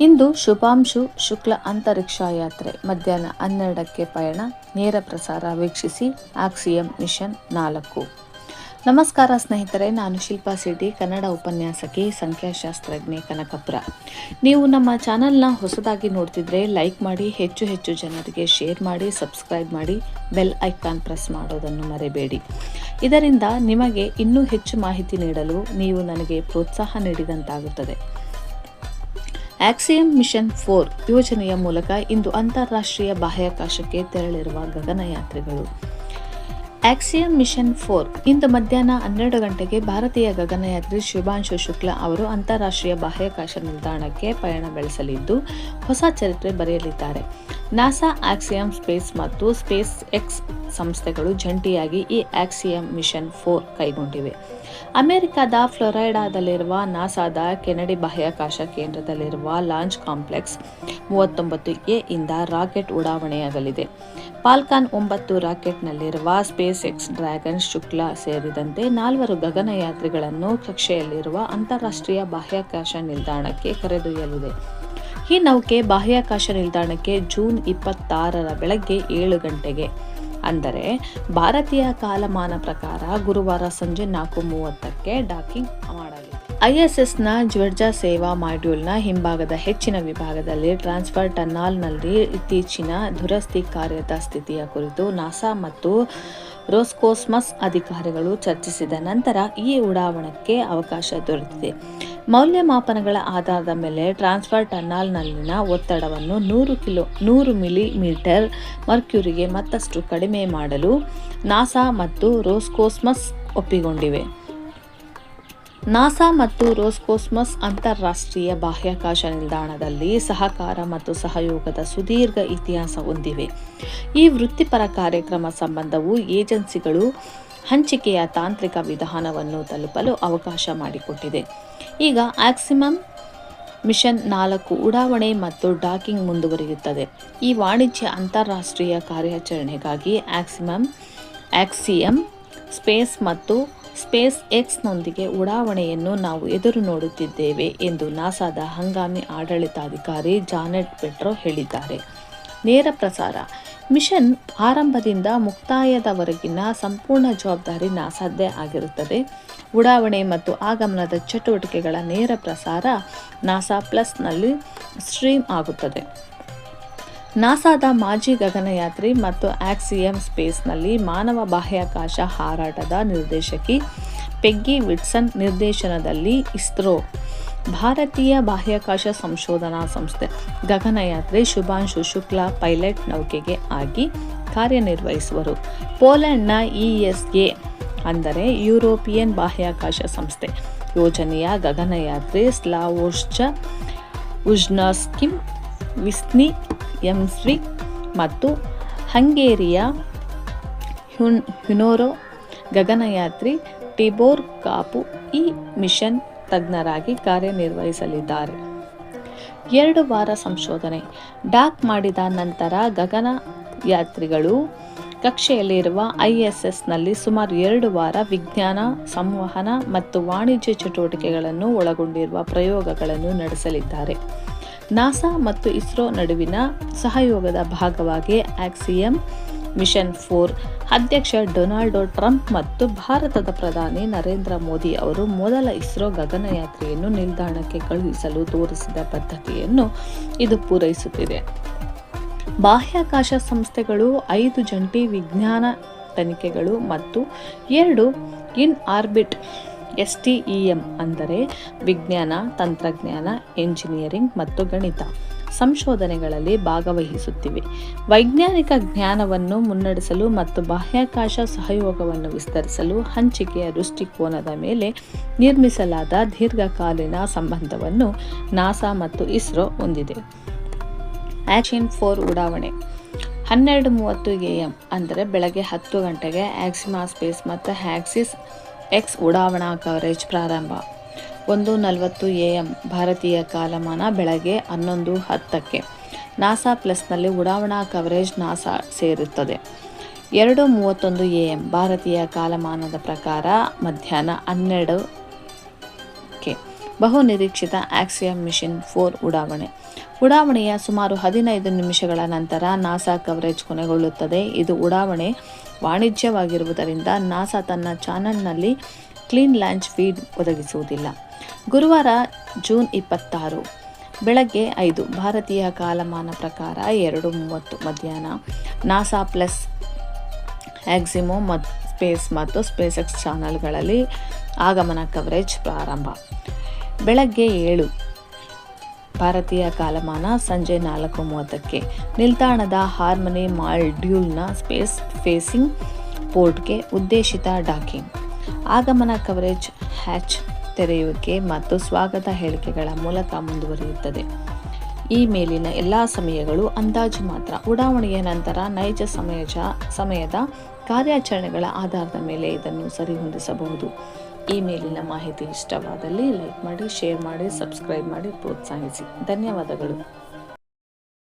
ಇಂದು ಶುಭಾಂಶು ಶುಕ್ಲ ಅಂತರಿಕ್ಷ ಯಾತ್ರೆ ಮಧ್ಯಾಹ್ನ ಹನ್ನೆರಡಕ್ಕೆ ಪಯಣ. ನೇರ ಪ್ರಸಾರ ವೀಕ್ಷಿಸಿ ಆಕ್ಸಿಯಂ ಮಿಷನ್ ನಾಲ್ಕು. ನಮಸ್ಕಾರ ಸ್ನೇಹಿತರೆ, ನಾನು ಶಿಲ್ಪಾ ಸಿಟಿ ಕನ್ನಡ ಉಪನ್ಯಾಸಕಿ, ಸಂಖ್ಯಾಶಾಸ್ತ್ರಜ್ಞೆ ಕನಕಪುರ. ನೀವು ನಮ್ಮ ಚಾನಲ್ನ ಹೊಸದಾಗಿ ನೋಡ್ತಿದ್ರೆ ಲೈಕ್ ಮಾಡಿ, ಹೆಚ್ಚು ಹೆಚ್ಚು ಜನರಿಗೆ ಶೇರ್ ಮಾಡಿ, ಸಬ್ಸ್ಕ್ರೈಬ್ ಮಾಡಿ, ಬೆಲ್ ಐಕಾನ್ ಪ್ರೆಸ್ ಮಾಡೋದನ್ನು ಮರೆಯಬೇಡಿ ಇದರಿಂದ ನಿಮಗೆ ಇನ್ನೂ ಹೆಚ್ಚು ಮಾಹಿತಿ ನೀಡಲು ನೀವು ನನಗೆ ಪ್ರೋತ್ಸಾಹ ನೀಡಿದಂತಾಗುತ್ತದೆ. ಆಕ್ಸಿಯಂ ಮಿಷನ್ ಫೋರ್ ಯೋಜನೆಯ ಮೂಲಕ ಇಂದು ಅಂತಾರಾಷ್ಟ್ರೀಯ ಬಾಹ್ಯಾಕಾಶಕ್ಕೆ ತೆರಳಿರುವ ಗಗನಯಾತ್ರಿಗಳು. ಆಕ್ಸಿಯಂ ಮಿಷನ್ ಫೋರ್ ಇಂದು ಮಧ್ಯಾಹ್ನ ಹನ್ನೆರಡು ಗಂಟೆಗೆ ಭಾರತೀಯ ಗಗನಯಾತ್ರಿ ಶುಭಾಂಶು ಶುಕ್ಲಾ ಅವರು ಅಂತಾರಾಷ್ಟ್ರೀಯ ಬಾಹ್ಯಾಕಾಶ ನಿಲ್ದಾಣಕ್ಕೆ ಪಯಣ ಬೆಳೆಸಲಿದ್ದು ಹೊಸ ಚರಿತ್ರೆ ಬರೆಯಲಿದ್ದಾರೆ. ನಾಸಾ ಆಕ್ಸಿಯಂ ಸ್ಪೇಸ್ ಮತ್ತು ಸ್ಪೇಸ್ ಎಕ್ಸ್ ಸಂಸ್ಥೆಗಳು ಜಂಟಿಯಾಗಿ ಈ ಆಕ್ಸಿಯಂ ಮಿಷನ್ ಫೋರ್ ಕೈಗೊಂಡಿವೆ. ಅಮೆರಿಕದ ಫ್ಲೊರೈಡಾದಲ್ಲಿರುವ ನಾಸಾದ ಕೆನಡಿ ಬಾಹ್ಯಾಕಾಶ ಕೇಂದ್ರದಲ್ಲಿರುವ ಲಾಂಚ್ ಕಾಂಪ್ಲೆಕ್ಸ್ ಮೂವತ್ತೊಂಬತ್ತು ಎ ಇಂದ ರಾಕೆಟ್ ಉಡಾವಣೆಯಾಗಲಿದೆ. ಪಾಲ್ಕಾನ್ ಒಂಬತ್ತು ರಾಕೆಟ್ನಲ್ಲಿರುವ ಸ್ಪೇಸ್ ಎಕ್ಸ್ ಡ್ರ್ಯಾಗನ್, ಶುಕ್ಲ ಸೇರಿದಂತೆ ನಾಲ್ವರು ಗಗನಯಾತ್ರಿಗಳನ್ನು ಕಕ್ಷೆಯಲ್ಲಿರುವ ಅಂತಾರಾಷ್ಟ್ರೀಯ ಬಾಹ್ಯಾಕಾಶ ನಿಲ್ದಾಣಕ್ಕೆ ಕರೆದೊಯ್ಯಲಿದೆ. ಈ ನೌಕೆ ಬಾಹ್ಯಾಕಾಶ ನಿಲ್ದಾಣಕ್ಕೆ ಜೂನ್ ಇಪ್ಪತ್ತಾರರ ಬೆಳಗ್ಗೆ ಏಳು ಗಂಟೆಗೆ. ಅಂದರೆ ಭಾರತೀಯ ಕಾಲಮಾನ ಪ್ರಕಾರ ಗುರುವಾರ ಸಂಜೆ ನಾಲ್ಕು ಮೂವತ್ತಕ್ಕೆ ಡಾಕಿಂಗ್ ಮಾಡಲಿದೆ. ಐಎಸ್ಎಸ್ನ ಜ್ವರ್ಜಾ ಸೇವಾ ಮಾಡ್ಯೂಲ್ನ ಹಿಂಭಾಗದ ಹೆಚ್ಚಿನ ವಿಭಾಗದಲ್ಲಿ ಟ್ರಾನ್ಸ್ಫರ್ ಟನ್ನಾಲ್ನಲ್ಲಿ ಇತ್ತೀಚಿನ ದುರಸ್ತಿ ಕಾರ್ಯದ ಸ್ಥಿತಿಯ ಕುರಿತು ನಾಸಾ ಮತ್ತು ರೋಸ್ಕೋಸ್ಮಸ್ ಅಧಿಕಾರಿಗಳು ಚರ್ಚಿಸಿದ ನಂತರ ಈ ಉಡಾವಣಕ್ಕೆ ಅವಕಾಶ ದೊರೆತಿದೆ. ಮೌಲ್ಯಮಾಪನಗಳ ಆಧಾರದ ಮೇಲೆ ಟ್ರಾನ್ಸ್ಫರ್ ಟನ್ನಲ್ನಲ್ಲಿನ ಒತ್ತಡವನ್ನು ನೂರು ಕಿಲೋ, ನೂರು ಮಿಲಿಮೀಟರ್ ಮರ್ಕ್ಯೂರಿಗೆ ಮತ್ತಷ್ಟು ಕಡಿಮೆ ಮಾಡಲು ನಾಸಾ ಮತ್ತು ರೋಸ್ಕೋಸ್ಮಸ್ ಒಪ್ಪಿಕೊಂಡಿವೆ. ನಾಸಾ ಮತ್ತು ರೋಸ್ಕೋಸ್ಮಸ್ ಅಂತಾರಾಷ್ಟ್ರೀಯ ಬಾಹ್ಯಾಕಾಶ ನಿಲ್ದಾಣದಲ್ಲಿ ಸಹಕಾರ ಮತ್ತು ಸಹಯೋಗದ ಸುದೀರ್ಘ ಇತಿಹಾಸ ಹೊಂದಿವೆ. ಈ ವೃತ್ತಿಪರ ಕಾರ್ಯಕ್ರಮ ಸಂಬಂಧವು ಏಜೆನ್ಸಿಗಳು, ಹಂಚಿಕೆಯ ತಾಂತ್ರಿಕ ವಿಧಾನವನ್ನು ತಲುಪಲು ಅವಕಾಶ ಮಾಡಿಕೊಟ್ಟಿದೆ. ಈಗ ಆಕ್ಸಿಮಮ್ ಮಿಷನ್ ನಾಲ್ಕು ಉಡಾವಣೆ ಮತ್ತು ಡಾಕಿಂಗ್ ಮುಂದುವರಿಯುತ್ತದೆ. ಈ ವಾಣಿಜ್ಯ ಅಂತಾರಾಷ್ಟ್ರೀಯ ಕಾರ್ಯಾಚರಣೆಗಾಗಿ ಆಕ್ಸಿಮಮ್ ಆಕ್ಸಿಯಂ ಸ್ಪೇಸ್ ಮತ್ತು ಸ್ಪೇಸ್ ಎಕ್ಸ್ನೊಂದಿಗೆ ಉಡಾವಣೆಯನ್ನು ನಾವು ಎದುರು ನೋಡುತ್ತಿದ್ದೇವೆ ಎಂದು ನಾಸಾದ ಹಂಗಾಮಿ ಆಡಳಿತಾಧಿಕಾರಿ ಜಾನೆಟ್ ಪೆಟ್ರೋ ಹೇಳಿದ್ದಾರೆ. ನೇರ ಪ್ರಸಾರ. ಮಿಷನ್ ಆರಂಭದಿಂದ ಮುಕ್ತಾಯದವರೆಗಿನ ಸಂಪೂರ್ಣ ಜವಾಬ್ದಾರಿ ನಾಸಾದ್ದೇ ಆಗಿರುತ್ತದೆ. ಉಡಾವಣೆ ಮತ್ತು ಆಗಮನದ ಚಟುವಟಿಕೆಗಳ ನೇರ ಪ್ರಸಾರ ನಾಸಾ ಪ್ಲಸ್ನಲ್ಲಿ ಸ್ಟ್ರೀಮ್ ಆಗುತ್ತದೆ. ನಾಸಾದ ಮಾಜಿ ಗಗನಯಾತ್ರಿ ಮತ್ತು ಆಕ್ಸಿಯಂ ಸ್ಪೇಸ್ನಲ್ಲಿ ಮಾನವ ಬಾಹ್ಯಾಕಾಶ ಹಾರಾಟದ ನಿರ್ದೇಶಕಿ ಪೆಗ್ಗಿ ವಿಟ್ಸನ್ ನಿರ್ದೇಶನದಲ್ಲಿ ಇಸ್ರೋ, ಭಾರತೀಯ ಬಾಹ್ಯಾಕಾಶ ಸಂಶೋಧನಾ ಸಂಸ್ಥೆ, ಗಗನಯಾತ್ರಿ ಶುಭಾಂಶು ಶುಕ್ಲಾ ಪೈಲಟ್ ನೌಕೆಗೆ ಆಗಿ ಕಾರ್ಯನಿರ್ವಹಿಸುವರು. ಪೋಲೆಂಡ್ನ ಎ ಅಂದರೆ ಯುರೋಪಿಯನ್ ಬಾಹ್ಯಾಕಾಶ ಸಂಸ್ಥೆ. ಯೋಜನೆಯ ಗಗನಯಾತ್ರಿ ಸ್ಲಾವೋಶ್ಚ ಉಜ್ನಾಸ್ಕಿಮ್ ವಿಸ್ನಿ ಎಂಸ್ವಿಕ್ ಮತ್ತು ಹಂಗೇರಿಯ ಹ್ಯುನ್ ಹ್ಯುನೋರೋ ಗಗನಯಾತ್ರಿ ಟಿಬೋರ್ ಕಾಪು ಈ ಮಿಷನ್ ತಜ್ಞರಾಗಿ ಕಾರ್ಯನಿರ್ವಹಿಸಲಿದ್ದಾರೆ. ಎರಡು ವಾರ ಸಂಶೋಧನೆ. ಡಾಕ್ ಮಾಡಿದ ನಂತರ ಗಗನಯಾತ್ರಿಗಳು ಕಕ್ಷೆಯಲ್ಲಿರುವ ಐ ಎಸ್ ಎಸ್ನಲ್ಲಿ ಸುಮಾರು ಎರಡು ವಾರ ವಿಜ್ಞಾನ, ಸಂವಹನ ಮತ್ತು ವಾಣಿಜ್ಯ ಚಟುವಟಿಕೆಗಳನ್ನು ಒಳಗೊಂಡಿರುವ ಪ್ರಯೋಗಗಳನ್ನು ನಡೆಸಲಿದ್ದಾರೆ. ನಾಸಾ ಮತ್ತು ಇಸ್ರೋ ನಡುವಿನ ಸಹಯೋಗದ ಭಾಗವಾಗಿ ಆಕ್ಸಿಯಂ ಮಿಷನ್ ಫೋರ್ ಅಧ್ಯಕ್ಷ ಡೊನಾಲ್ಡ್ ಟ್ರಂಪ್ ಮತ್ತು ಭಾರತದ ಪ್ರಧಾನಿ ನರೇಂದ್ರ ಮೋದಿ ಅವರು ಮೊದಲ ಇಸ್ರೋ ಗಗನಯಾತ್ರೆಯನ್ನು ನಿಲ್ದಾಣಕ್ಕೆ ಕಳುಹಿಸಲು ತೋರಿಸಿದ ಬದ್ಧತೆಯನ್ನು ಇದು ಪೂರೈಸುತ್ತಿದೆ. ಬಾಹ್ಯಾಕಾಶ ಸಂಸ್ಥೆಗಳು ಐದು ಜಂಟಿ ವಿಜ್ಞಾನ ತನಿಖೆಗಳು ಮತ್ತು ಎರಡು ಇನ್ ಆರ್ಬಿಟ್ ಎಸ್ಟಿಇಎಂ ಅಂದರೆ ವಿಜ್ಞಾನ, ತಂತ್ರಜ್ಞಾನ, ಎಂಜಿನಿಯರಿಂಗ್ ಮತ್ತು ಗಣಿತ. ಸಂಶೋಧನೆಗಳಲ್ಲಿ ಭಾಗವಹಿಸುತ್ತಿವೆ. ವೈಜ್ಞಾನಿಕ ಜ್ಞಾನವನ್ನು ಮುನ್ನಡೆಸಲು ಮತ್ತು ಬಾಹ್ಯಾಕಾಶ ಸಹಯೋಗವನ್ನು ವಿಸ್ತರಿಸಲು ಹಂಚಿಕೆಯ ದೃಷ್ಟಿಕೋನದ ಮೇಲೆ ನಿರ್ಮಿಸಲಾದ ದೀರ್ಘಕಾಲೀನ ಸಂಬಂಧವನ್ನು ನಾಸಾ ಮತ್ತು ಇಸ್ರೋ ಹೊಂದಿದೆ. ಆಕ್ಷನ್ ಫೋರ್ ಉಡಾವಣೆ. ಹನ್ನೆರಡು ಮೂವತ್ತು ಎ ಎಂ ಅಂದರೆ ಬೆಳಗ್ಗೆ ಹತ್ತು ಗಂಟೆಗೆ ಆಕ್ಸಿಮಾ ಸ್ಪೇಸ್ ಮತ್ತು ಹ್ಯಾಕ್ಸಿಸ್ ಎಕ್ಸ್ ಉಡಾವಣಾ ಕವರೇಜ್ ಪ್ರಾರಂಭ. ಒಂದು ನಲವತ್ತು ಎ ಎಂ ಭಾರತೀಯ ಕಾಲಮಾನ ಬೆಳಗ್ಗೆ ಹನ್ನೊಂದು ಹತ್ತಕ್ಕೆ. ನಾಸಾ ಪ್ಲಸ್ನಲ್ಲಿ ಉಡಾವಣಾ ಕವರೇಜ್ ನಾಸಾ ಸೇರುತ್ತದೆ. ಎರಡು ಮೂವತ್ತೊಂದು ಎ ಎಂ ಭಾರತೀಯ ಕಾಲಮಾನದ ಪ್ರಕಾರ ಮಧ್ಯಾಹ್ನ ಹನ್ನೆರಡು ಬಹು ನಿರೀಕ್ಷಿತ ಆಕ್ಸಿಯಂ ಮಿಷನ್ ಫೋರ್ ಉಡಾವಣೆ. ಉಡಾವಣೆಯ ಸುಮಾರು ಹದಿನೈದು ನಿಮಿಷಗಳ ನಂತರ ನಾಸಾ ಕವರೇಜ್ ಕೊನೆಗೊಳ್ಳುತ್ತದೆ. ಇದು ಉಡಾವಣೆ ವಾಣಿಜ್ಯವಾಗಿರುವುದರಿಂದ ನಾಸಾ ತನ್ನ ಚಾನಲ್ನಲ್ಲಿ ಕ್ಲೀನ್ ಲ್ಯಾಂಚ್ ಫೀಡ್ ಒದಗಿಸುವುದಿಲ್ಲ. ಗುರುವಾರ ಜೂನ್ ಇಪ್ಪತ್ತಾರು ಬೆಳಗ್ಗೆ ಐದು, ಭಾರತೀಯ ಕಾಲಮಾನ ಪ್ರಕಾರ ಎರಡು ಮೂವತ್ತು ಮಧ್ಯಾಹ್ನ. ನಾಸಾ ಪ್ಲಸ್ ಆಕ್ಸಿಮೋ ಮತ್, ಸ್ಪೇಸ್ ಮತ್ತು ಸ್ಪೇಸ್ ಎಕ್ಸ್ ಚಾನಲ್ಗಳಲ್ಲಿ ಆಗಮನ ಕವರೇಜ್ ಪ್ರಾರಂಭ. ಬೆಳಗ್ಗೆ ಏಳು ಭಾರತೀಯ ಕಾಲಮಾನ ಸಂಜೆ ನಾಲ್ಕು ಮೂವತ್ತಕ್ಕೆ. ನಿಲ್ದಾಣದ ಹಾರ್ಮನಿ ಮಾಲ್ಡ್ಯೂಲ್ನ ಸ್ಪೇಸ್ ಫೇಸಿಂಗ್ ಪೋರ್ಟ್ಗೆ ಉದ್ದೇಶಿತ ಡಾಕಿಂಗ್. ಆಗಮನ ಕವರೇಜ್ ಹ್ಯಾಚ್ ತೆರೆಯುವಿಕೆ ಮತ್ತು ಸ್ವಾಗತ ಹೇಳಿಕೆಗಳ ಮೂಲಕ ಮುಂದುವರಿಯುತ್ತದೆ. ಈ ಮೇಲಿನ ಎಲ್ಲ ಸಮಯಗಳು ಅಂದಾಜು ಮಾತ್ರ. ಉಡಾವಣೆಯ ನಂತರ ನೈಜ ಸಮಯ ಸಮಯದ ಕಾರ್ಯಾಚರಣೆಗಳ ಆಧಾರದ ಮೇಲೆ ಇದನ್ನು ಸರಿಹೊಂದಿಸಬಹುದು. ಈ ಮೇಲಿನ ಮಾಹಿತಿ ಇಷ್ಟವಾದಲ್ಲಿ ಲೈಕ್ ಮಾಡಿ ಶೇರ್ ಮಾಡಿ ಸಬ್ಸ್ಕ್ರೈಬ್ ಮಾಡಿ ಪ್ರೋತ್ಸಾಹಿಸಿ. ಧನ್ಯವಾದಗಳು.